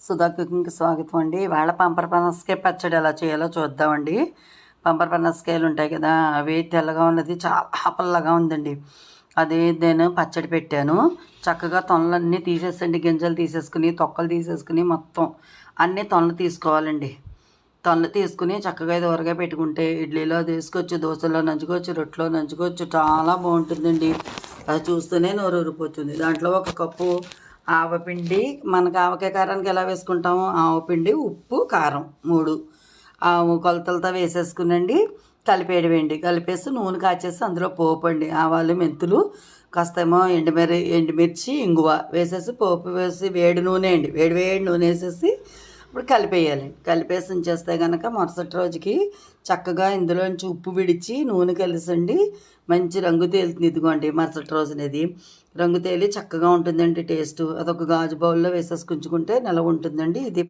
సుధా కుకింగ్కి స్వాగతం అండి. వాళ్ళ పంపర పనసకాయ పచ్చడి ఎలా చేయాలో చూద్దామండి. పంపర పనసకాయలు ఉంటాయి కదా అవి తెల్లగా ఉన్నది చాలా పల్లగా ఉందండి. అది నేను పచ్చడి పెట్టాను. చక్కగా తొనలన్నీ తీసేసండి గింజలు తీసేసుకుని తొక్కలు తీసేసుకుని మొత్తం అన్నీ తొనలు తీసుకోవాలండి. తొనలు తీసుకుని చక్కగా ఇది ఊరగా పెట్టుకుంటే ఇడ్లీలో తీసుకోవచ్చు దోశలో నంచుకోవచ్చు రొట్టెలో నంచుకోవచ్చు చాలా బాగుంటుందండి. అది చూస్తూనే నోరు ఊరిపోతుంది దాంట్లో ఒక కప్పు ఆవపిండి మనకు ఆవకాయ కారానికి ఎలా వేసుకుంటామో ఆవపిండి ఉప్పు కారం మూడు. ఆవు కొలతలతో వేసేసుకునండి. కలిపేయడమేండి కలిపేసి నూనె కాచేసి అందులో పోపు అండి. ఆవాలు మెంతులు కాస్తేమో ఎండుమిరి ఎండుమిర్చి ఇంగువ వేసేసి పోపు వేసి వేడి నూనె అండి. వేడి వేడి నూనె వేసేసి ఇప్పుడు కలిపేయాలి. కలిపేసి చేస్తే కనుక మరుసటి రోజుకి చక్కగా ఇందులోంచి ఉప్పు విడిచి నూనె కలిసండి. మంచి రంగు తేలుతుంది ఇదిగోండి మరుసటి రోజునేది. రంగు తేలి చక్కగా ఉంటుందండి టేస్ట్. అదొక గాజు బౌల్లో వేసేసుకుంచుకుంటే నెల ఉంటుందండి ఇది